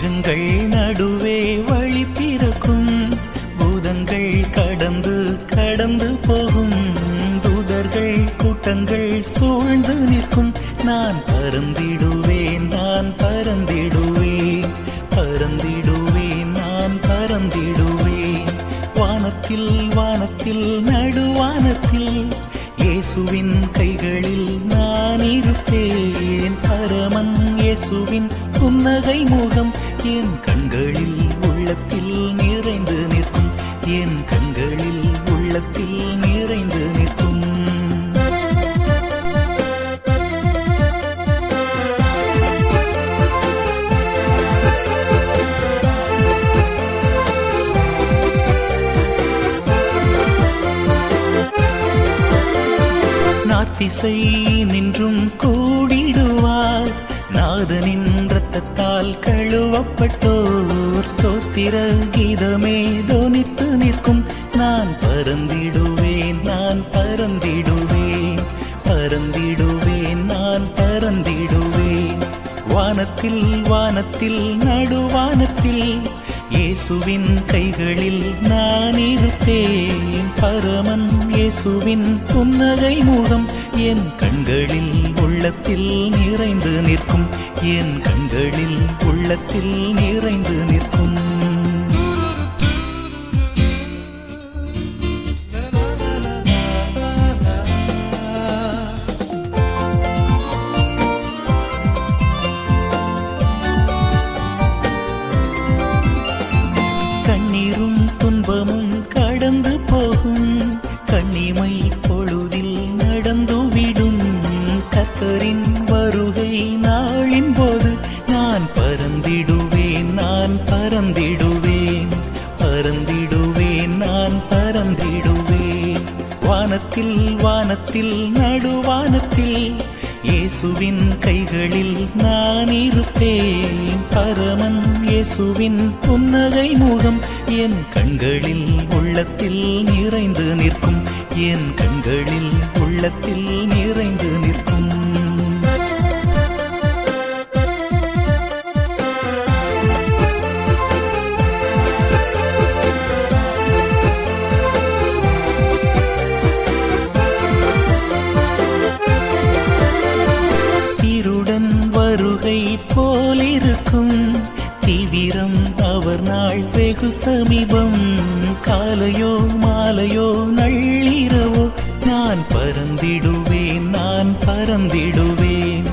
மேகங்கள் நடுவே வழி பிறக்கும். பூதங்கள் கடந்து கடந்து போகும். தூதர்கள் கூட்டங்கள் சூழ்ந்து நிற்கும். நான் பறந்திடுவேன் நான் பறந்திடுவேன். பறந்திடுவேன் நான் பறந்திடுவேன். வானத்தில் வானத்தில் நடுவானத்தில் இயேசுவின் கைகளில் நான் இருப்பேன். பரமன் இயேசுவின் புன்னகை முகம் உள்ளத்தில் நிறைந்து நிற்கும். என் கண்களில் உள்ளத்தில் நிறைந்து நிற்கும். நாத்திசை நின்றும் கூடிடுவார். நாத நின்ற ரத்தத்தால் கழுவப்பட்டோர் ஸ்தோத்திர கீதமே தோனித்து நிற்கும். நான் பறந்திடுவேன் நான் பறந்திடுவேன். பறந்திடுவேன் நான் பறந்திடுவேன். வானத்தில் வானத்தில் நடுவானத்தில் இயேசுவின் கைகளில் நான் இருப்பேன். பரமன் இயேசுவின் புன்னகை முகம் என் கண்களில் உள்ளத்தில் நிறைந்து நிற்கும். என் கண்களில் உள்ளத்தில் நிறைந்து நிற்கும். கண்ணீரும் துன்பமும் கர்த்தரின் வருகை நாளின் போது நான் பறந்திடுவேன் நான் பறந்திடுவேன். பறந்திடுவேன் நான் பறந்திடுவேன். வானத்தில் வானத்தில் நடுவானத்தில் இயேசுவின் கைகளில் நான் இருப்பேன். பரமன் இயேசுவின் புன்னகை முகம் என் கண்களில் உள்ளத்தில் நிறைந்து நிற்கும். என் கண்களில் உள்ளத்தில் நிறைந்து நிற்கும். போலிருக்கும். தீவிரம் அவர் நாள் வெகு சமீபம். காலையோ மாலையோ நள்ளிரவோ நான் பறந்திடுவேன் நான் பறந்திடுவேன்.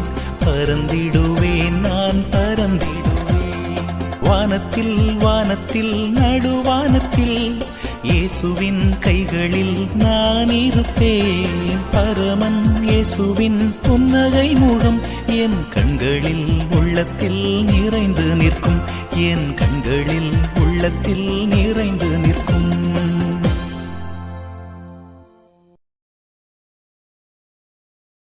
பறந்திடுவேன் நான் பறந்திடுவேன். வானத்தில் வானத்தில் நடுவானத்தில் இயேசுவின் கைகளில் நான் இருப்பேன். பரமன் இயேசுவின் புன்னகை முகம் என் கண்களில் உள்ளத்தில் நிறைந்து நிற்கும். என் கண்களில் உள்ளத்தில் நிறைந்து நிற்கும்.